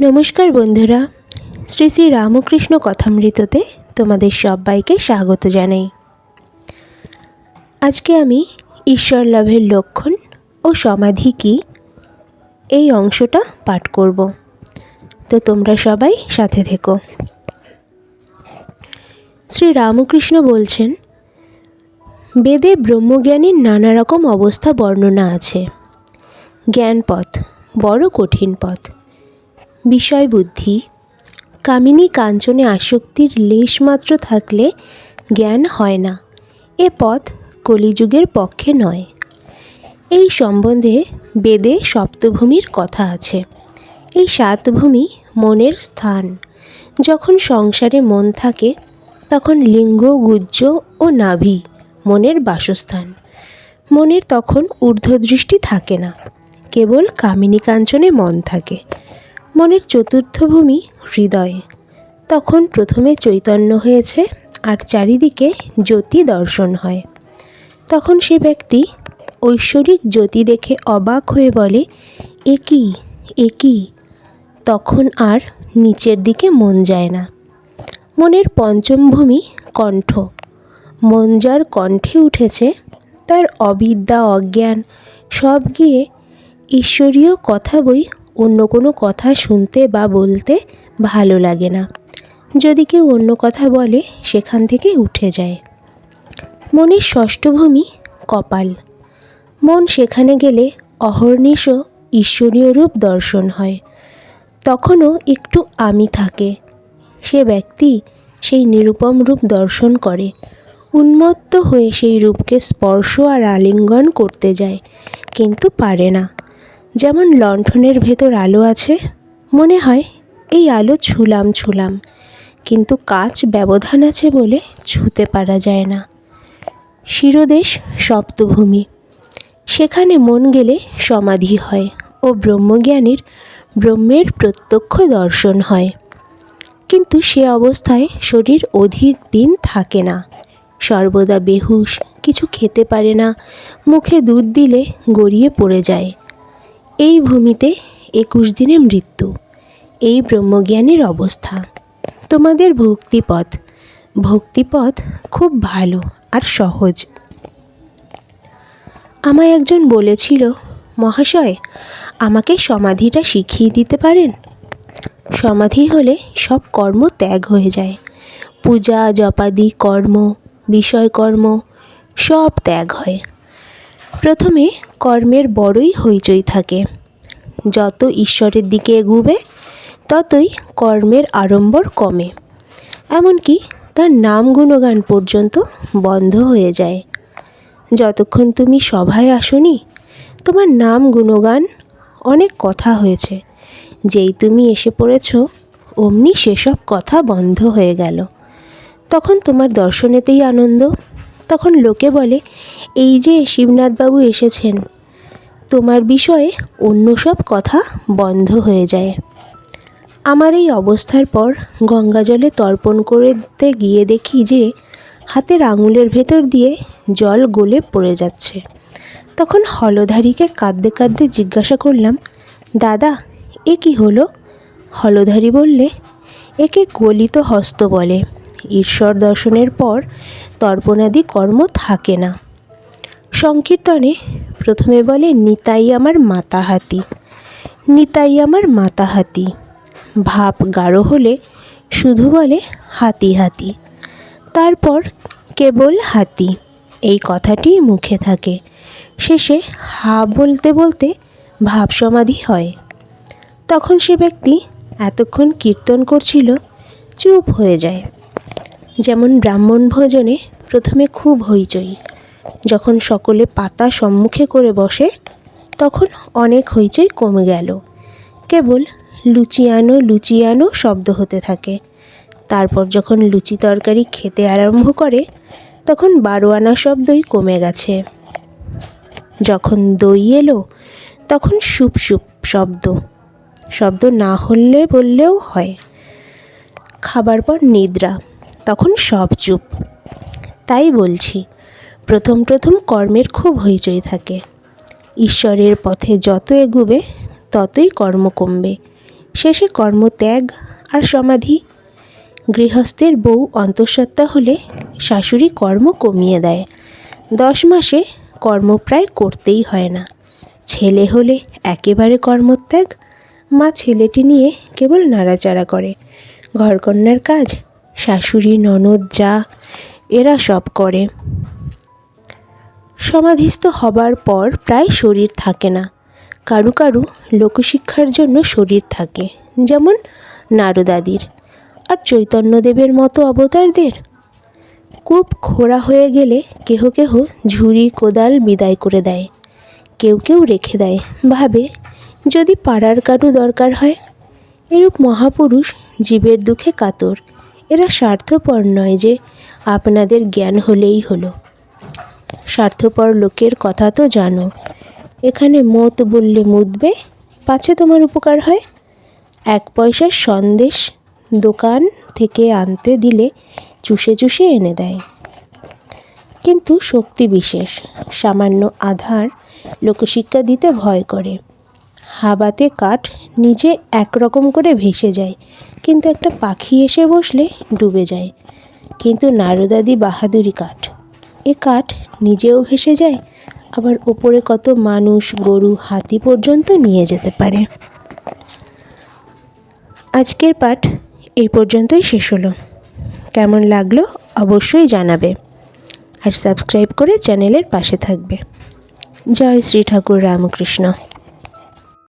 নমস্কার বন্ধুরা, শ্রী শ্রী রামকৃষ্ণ কথামৃততে তোমাদের সবাইকে স্বাগত জানাই। আজকে আমি ঈশ্বর লাভের লক্ষণ ও সমাধি কি, এই অংশটা পাঠ করব। তো তোমরা সবাই সাথে থেকো। শ্রী রামকৃষ্ণ বলছেন, বেদে ব্রহ্মজ্ঞানীর নানা রকম অবস্থা বর্ণনা আছে। জ্ঞানপথ বড় কঠিন পথ। বিষয় বুদ্ধি কামিনী কাঞ্চনে আসক্তির লেশমাত্র থাকলে জ্ঞান হয় না। এ পথ কলিযুগের পক্ষে নয়। এই সম্বন্ধে বেদে সপ্তভূমির কথা আছে। এই সাত ভূমি মনের স্থান। যখন সংসারে মন থাকে, তখন লিঙ্গ গুজ্জ ও নাভি মনের বাসস্থান। মনের তখন ঊর্ধ্বদৃষ্টি থাকে না। কেবল কামিনী কাঞ্চনে মন থাকে। মনের চতুর্থ ভূমি হৃদয়। তখন প্রথমে চৈতন্য হয়েছে আর চারিদিকে জ্যোতি দর্শন হয়। তখন সে ব্যক্তি ঐশ্বরিক জ্যোতি দেখে অবাক হয়ে বলে একই একই তখন আর নিচের দিকে মন যায় না। মনের পঞ্চম ভূমি কণ্ঠ। মন যার কণ্ঠে উঠেছে, তার অবিদ্যা, অজ্ঞান সব গিয়ে ঈশ্বরীয় কথা বই অন্য কোনো কথা শুনতে বা বলতে ভালো লাগে না। যদি কেউ অন্য কথা বলে, সেখান থেকে উঠে যায়। মনের ষষ্ঠ ভূমি কপাল। মন সেখানে গেলে অহর্নিশ ঈশ্বরীয় রূপ দর্শন হয়। তখনও একটু আমি থাকে। সে ব্যক্তি সেই নিরুপম রূপ দর্শন করে। উন্মত্ত হয়ে সেই রূপকে স্পর্শ আর আলিঙ্গন করতে যায়, কিন্তু পারে না। যেমন লণ্ঠনের ভেতর আলো আছে, মনে হয় এই আলো ছুলাম ছুলাম, কিন্তু কাচ ব্যবধান আছে বলে ছুতে পারা যায় না। শিরদেশ সপ্তভূমি। সেখানে মন গেলে সমাধি হয় ও ব্রহ্মজ্ঞানীর ব্রহ্মের প্রত্যক্ষ দর্শন হয়। কিন্তু সে অবস্থায় শরীর অধিক দিন থাকে না। সর্বদা বেহুশ, কিছু খেতে পারে না, মুখে দুধ দিলে গড়িয়ে পড়ে যায়। এই ভূমিতে একুশ দিনে মৃত্যু, এই ব্রহ্মজ্ঞানের অবস্থা। তোমাদের ভক্তিপথ ভক্তিপথ খুব ভালো আর সহজ। আমায় একজন বলেছিল, মহাশয়, আমাকে সমাধিটা শিখিয়ে দিতে পারেন? সমাধি হলে সব কর্ম ত্যাগ হয়ে যায়। পূজা, জপাদি, কর্ম, বিষয়কর্ম সব ত্যাগ হয়। প্রথমে কর্মের বড়ই হইচই থাকে। যত ঈশ্বরের দিকে এগুবে, ততই কর্মের আড়ম্বর কমে। এমনকি তার নাম গুণগান পর্যন্ত বন্ধ হয়ে যায়। যতক্ষণ তুমি সভায় আসনি, তোমার নাম গুণগান অনেক কথা হয়েছে। যেই তুমি এসে পড়েছ, অমনি সেসব কথা বন্ধ হয়ে গেল। তখন তোমার দর্শনেতেই আনন্দ তখন লোকে বলে, এই যে শিবনাথবাবু এসেছেন, তোমার বিষয়ে অন্য সব কথা বন্ধ হয়ে যায়। আমার এই অবস্থার পর গঙ্গা জলে তর্পণ করতে গিয়ে দেখি যে, হাতের আঙুলের ভেতর দিয়ে জল গলে পড়ে যাচ্ছে। তখন হলধারীকে কাঁদতে কাঁদতে জিজ্ঞাসা করলাম, দাদা, এ কি হলো? হলধারী বললে, একে গলিত হস্ত বলে। ঈশ্বর দর্শনের পর তর্পণাদি কর্ম থাকে না। সংকীর্তনে প্রথমে বলে, নিতাই আমার মাতা হাতি নিতাই আমার মাতা হাতি ভাব গাঢ় হলে শুধু বলে, হাতি হাতি। তারপর কেবল, হাতি। এই কথাটি মুখে থাকে। শেষে, হা বলতে বলতে ভাব সমাধি হয়। তখন সে ব্যক্তি এতক্ষণ কীর্তন করছিল, চুপ হয়ে যায়। যেমন ব্রাহ্মণ ভোজনে প্রথমে খুব হইচই। যখন সকলে পাতা সম্মুখে করে বসে, তখন অনেক হইচই কমে গেল। কেবল লুচিয়ানো লুচিয়ানো শব্দ হতে থাকে। তারপর যখন লুচি তরকারি খেতে আরম্ভ করে, তখন বারো আনা শব্দই কমে গেছে। যখন দই এলো, তখন সুপ সুপ শব্দ। শব্দ না হলে বললেও হয়। খাবার পর নিদ্রা। তখন সব চুপ। তাই বলছি, প্রথম প্রথম কর্মের খুব হইচই থাকে। ঈশ্বরের পথে যত এগুবে, ততই কর্ম কমবে। শেষে কর্মত্যাগ আর সমাধি। গৃহস্থের বউ অন্তঃসত্ত্বা হলে শাশুড়ি কর্ম কমিয়ে দেয়। দশ মাসে কর্ম প্রায় করতেই হয় না। ছেলে হলে একেবারে কর্মত্যাগ। মা ছেলেটি নিয়ে কেবল নাড়াচাড়া করে। ঘরকন্যার কাজ শাশুড়ি, ননদ, যা, এরা সব করে। সমাধিস্থ হবার পর প্রায় শরীর থাকে না। কারু কারু লোকশিক্ষার জন্য শরীর থাকে, যেমন নারদাদির আর চৈতন্যদেবের মতো অবতারদের। কূপ খোঁড়া হয়ে গেলে কেহ কেহ ঝুড়ি, কোদাল বিদায় করে দেয়। কেউ কেউ রেখে দেয়, ভাবে যদি পাড়ার কারু দরকার হয়। এরূপ মহাপুরুষ জীবের দুঃখে কাতর। এরা স্বার্থপর নয় যে আপনাদের জ্ঞান হলেই হলো। স্বার্থপর লোকের কথা তো জানো। এখানে মত বললে মুদবে পাছে তোমার উপকার হয়। এক পয়সার সন্দেশ দোকান থেকে আনতে দিলে চুষে চুষে এনে দেয়। কিন্তু শক্তি বিশেষ, সামান্য আধার লোকশিক্ষা দিতে ভয় করে। হাবাতে কাঠ নিজে একরকম করে ভেসে যায়, কিন্তু একটা পাখি এসে বসলে ডুবে যায়। কিন্তু নারদাদি বাহাদুরি কাঠ। এ কাঠ নিজেও ভেসে যায়, আবার ওপরে কত মানুষ, গরু, হাতি পর্যন্ত নিয়ে যেতে পারে। আজকের পাঠ এই পর্যন্তই শেষ হলো। কেমন লাগল অবশ্যই জানাবে, আর সাবস্ক্রাইব করে চ্যানেলের পাশে থাকবে। জয় শ্রী ঠাকুর রামকৃষ্ণ।